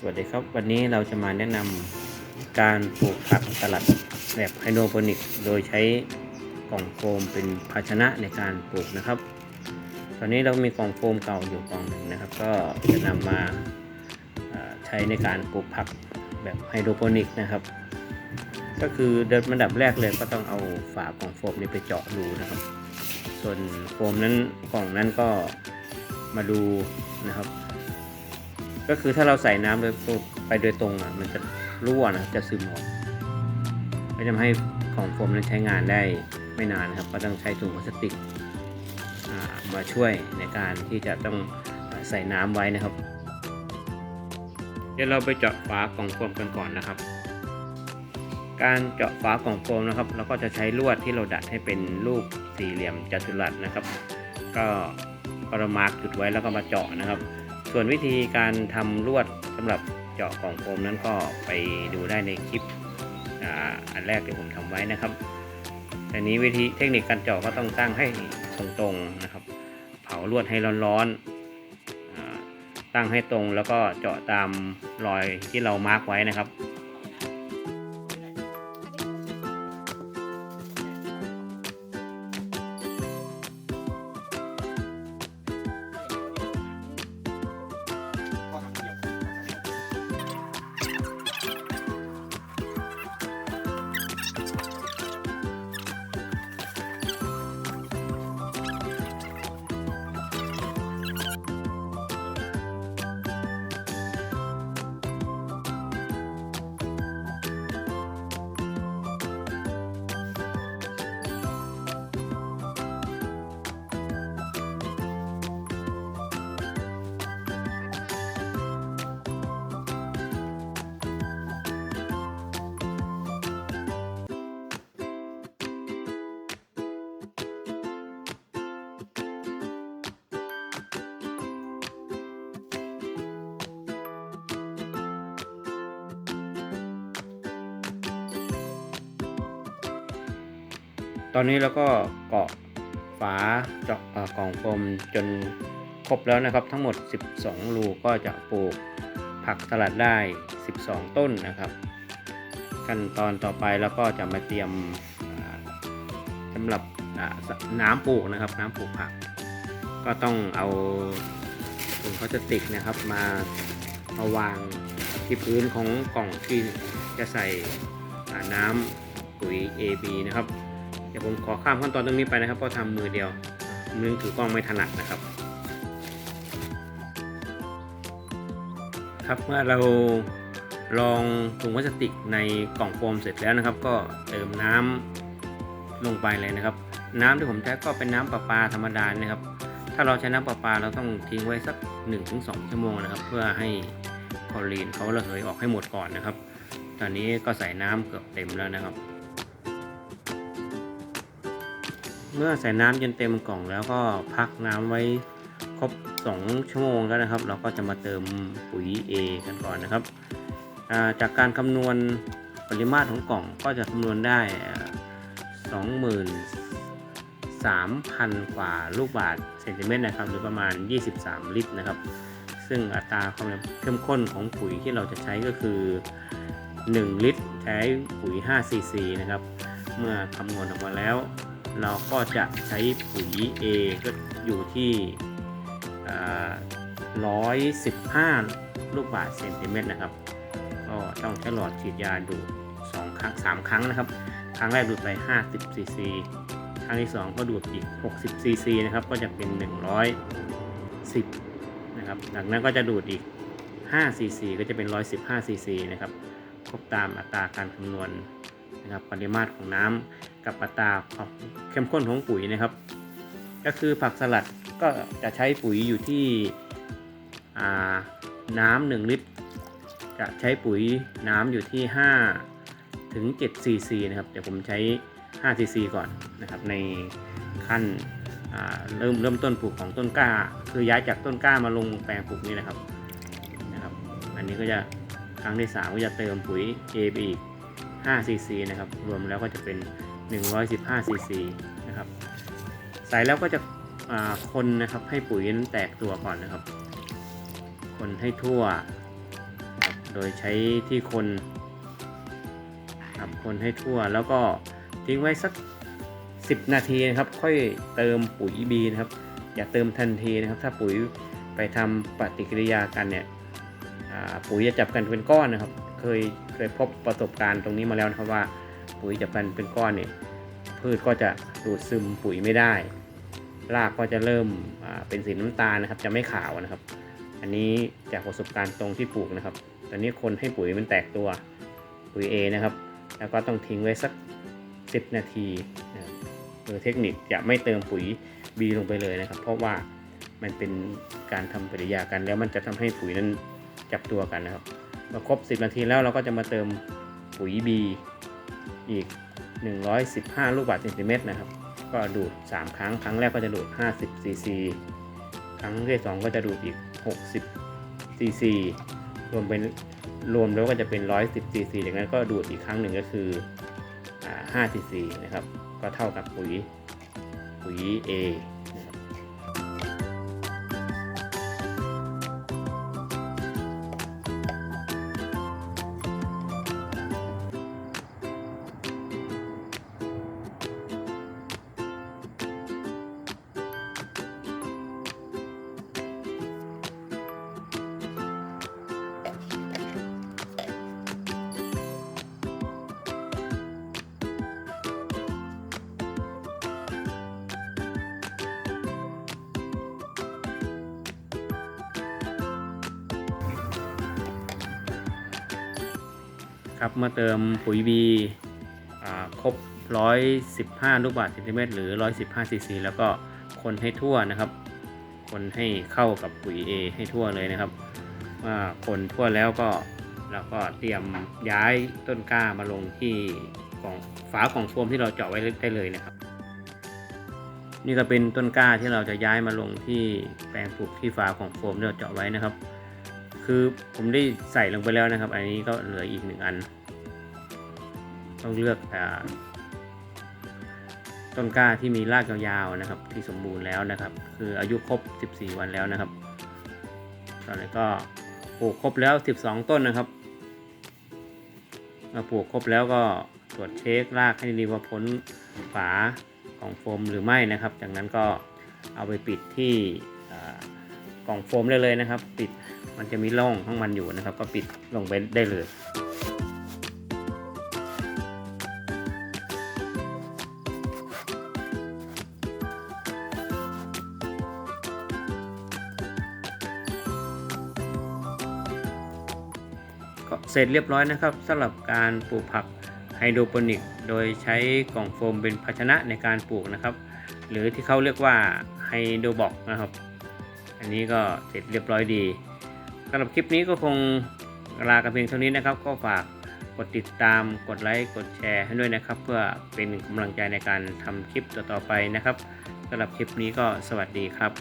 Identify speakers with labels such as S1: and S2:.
S1: สวัสดีครับ วันนี้เราจะมาแนะนำการปลูกผักสลัดแบบไฮโดรโปนิก โดยใช้กล่องโฟมเป็นภาชนะในการปลูกนะครับ ตอนนี้เรามีกล่องโฟมเก่าอยู่กล่องหนึ่งนะครับ ก็จะนำมาใช้ในการปลูกผักแบบไฮโดรโปนิกนะครับ ก็คือเดินระดับแรกเลยก็ต้องเอาฝากล่องโฟมนี้ไปเจาะรูนะครับ ส่วนโฟมนั้นกล่องนั้นก็มาดูนะครับ ก็คือถ้าเราใส่น้ำโดยไปโดยตรงอะมันจะรั่วนะจะซึมออกไม่ทำให้ของโฟมนั้นใช้งานได้ไม่นานนะครับก็ต้องใช้ถุงพลาสติกมาช่วยในการที่จะต้องใส่น้ำไว้นะครับ เดี๋ยวเราไปเจาะฝากล่องโฟมกันก่อนนะครับ การเจาะฝากล่องโฟมนะครับ เราก็จะใช้ลวดที่เราดัดให้เป็นรูปสี่เหลี่ยมจัตุรัสนะครับ ก็ประมาร์กจุดไว้แล้วก็มาเจาะนะครับ ส่วนวิธีการทำลวดสำหรับเจาะกล่องโฟมนั้นก็ไปดูได้ในคลิปอ,อันแรกที่ผมทำไว้นะครับแต่นี้วิธีเทคนิคการเจาะก็ต้องตั้งให้ตรงๆนะครับ เผาลวดให้ร้อนๆตั้งให้ตรงแล้วก็เจาะตามรอยที่เรามาร์กไว้นะครับ ตอนนี้เราก็เกาะฝาเจาะกล่องโฟมจนครบแล้วนะครับ ทั้งหมด 12 รูก็จะปลูกผักสลัดได้ 12 ต้นนะครับ ขั้นตอนต่อไปแล้วก็จะมาเตรียมสำหรับน้ำปลูกนะครับ น้ำปลูกผัก ก็ต้องเอาถุงพลาสติกนะครับมามาวางที่พื้นของกล่องที่จะใส่น้ำปุ๋ย AB นะครับ ดี๋ยวผมขอข้ามขั้นตอนตรงนี้ไปนะครับเพราะทำมือเดียวมือถือกล้องไม่ถนัดนะครับ ครับเมื่อเราลองถุงพลาสติกในกล่องโฟมเสร็จแล้วนะครับ ก็เติมน้ำลงไปเลยนะครับ น้ำที่ผมใช้ก็เป็นน้ำประปาธรรมดานะครับ ถ้าเราใช้น้ำประปาเราต้องทิ้งไว้สัก 1-2 ชั่วโมงนะครับ เพื่อให้คลอรีนเขาระเหยออกให้หมดก่อนนะครับ ตอนนี้ก็ใส่น้ำเกือบเต็มแล้วนะครับ เมื่อใส่น้ำจนเต็มกล่องแล้วก็พักน้ำไว้ครบ 2 ชั่วโมงแล้วนะครับ เราก็จะมาเติมปุ๋ย A กันก่อนนะครับ จากการคำนวณปริมาตรของกล่องก็จะคำนวณได้สองหมื่นสามพันกว่าลูกบาทเซนติเมตรนะครับ หรือประมาณ 23 ลิตรนะครับ ซึ่งอัตราความเข้มข้นของปุ๋ยที่เราจะใช้ก็คือ 1 ลิตร ใช้ปุ๋ย5ซีซีนะครับ เมื่อคำนวณออกมาแล้ว เราก็จะใช้ปุ๋ย A ก็อยู่ที่ร้อยสิบห้าลูกบาศก์เซนติเมตรนะครับ ก็ต้องใช้หลอดฉีดยาดูด2ครั้ง3ครั้งนะครับ ครั้งแรกดูดไป50ซีซีครั้งที่2ก็ดูดอีก60ซีซีนะครับ ก็จะเป็น110นะครับจากนั้นก็จะดูดอีก5ซีซีก็จะเป็น115ซีซีนะครับครบตามอัตราการคำนวณนะครับปริมาตรของน้ำ กับอัตราความเข้มข้นของปุ๋ยนะครับ ก็คือผักสลัดก็จะใช้ปุ๋ยอยู่ที่น้ำหนึ่งลิตร จะใช้ปุ๋ยน้ำอยู่ที่ 5 ถึง7ซีซีนะครับเดี๋ยวผมใช้5ซีซีก่อนนะครับในขั้นเริ่มเริ่มต้นปลูกของต้นกล้า คือย้ายจากต้นกล้ามาลงแปลงปลูกนี่นะครับนะครับ อันนี้ก็จะครั้งที่ 3 ก็จะเติมปุ๋ย A ไปอีก5ซีซีนะครับ รวมแล้วก็จะเป็น 115ซีซีนะครับใส่แล้วก็จะคนนะครับให้ปุ๋ยนั้นแตกตัวก่อนนะครับ คนให้ทั่ว โดยใช้ที่คนครับคนให้ทั่วแล้วก็ทิ้งไว้สัก 10 นาทีนะครับ ค่อยเติมปุ๋ยบีนะครับ อย่าเติมทันทีนะครับ ถ้าปุ๋ยไปทำปฏิกิริยากันเนี่ยปุ๋ยจะจับกันเป็นก้อนนะครับ เคยเคยพบประสบการณ์ตรงนี้มาแล้วนะครับว่า ปุ๋ยจับกันเป็นก้อนเนี่ยพืชก็จะดูดซึมปุ๋ยไม่ได้ รากก็จะเริ่มเป็นสีน้ำตาลนะครับ จะไม่ขาวนะครับ อันนี้จากประสบการณ์ตรงที่ปลูกนะครับ ตอนนี้คนให้ปุ๋ยมันแตกตัวปุ๋ย A นะครับ แล้วก็ต้องทิ้งไว้สัก 10 นาทีนะครับโดยเทคนิคจะไม่เติมปุ๋ย B ลงไปเลยนะครับ เพราะว่ามันเป็นการทำปฏิกิริยากัน แล้วมันจะทำให้ปุ๋ยนั้นจับตัวกันนะครับพอครบ 10 นาทีแล้วเราก็จะมาเติมปุ๋ย B อีก 115 ลูกบาศก์เซนติเมตรนะครับ ก็ดูด 3 ครั้ง ครั้งแรกก็จะดูด 50 ซีซี ครั้งที่สองก็จะดูดอีก 60 ซีซี รวมเป็นรวมแล้วก็จะเป็น 110 ซีซีจากนั้นก็ดูดอีกครั้งหนึ่งก็คืออ่า5ซีซีนะครับ ก็เท่ากับปุ๋ยปุ๋ย A นะ ครับเมื่อเติมปุ๋ย B อ่าครบ 115 ลูกบาศก์เซนติเมตรหรือ 115 ซีซี แล้วก็คนให้ทั่วนะครับ คนให้เข้ากับปุ๋ย A ให้ทั่วเลยนะครับเมื่อคนทั่วแล้วก็เราก็เตรียมย้ายต้นกล้ามาลงที่กล่องฝากล่องโฟมที่เราเจาะไว้ได้เลยนะครับ นี่ก็เป็นต้นกล้าที่เราจะย้ายมาลงที่แปลงปลูกที่ฝาของโฟมที่เราเจาะไว้นะครับ คือผมได้ใส่ลงไปแล้วนะครับ อันนี้ก็เหลืออีกหนึ่งอัน ต้องเลือกอต้นกล้าที่มีรากยาวๆนะครับ ที่สมบูรณ์แล้วนะครับ คืออายุครบ 14 วันแล้วนะครับ ตอนนี้ก็ปลูกครบแล้ว 12 ต้นนะครับมาปลูกครบแล้วก็ตรวจเช็ครากให้ดีว่าพ้นฝาของโฟมหรือไม่นะครับ จากนั้นก็เอาไปปิดที่ กล่องโฟมได้เลยนะครับ ปิดมันจะมีร่องของมันอยู่นะครับ ก็ปิดลงไปได้เลยก็เสร็จเรียบร้อยนะครับสำหรับการปลูกผักไฮโดรโปนิก โดยใช้กล่องโฟมเป็นภาชนะในการปลูกนะครับ หรือที่เขาเรียกว่าไฮโดรบอกนะครับ อันนี้ก็เสร็จเรียบร้อยดีสำหรับคลิปนี้ก็คงลากันเพียงเท่านี้นะครับ ก็ฝากกดติดตามกดไลค์กดแชร์ให้ด้วยนะครับ เพื่อเป็นกำลังใจในการทำคลิปต่อๆไปนะครับสำหรับคลิปนี้ก็สวัสดีครับ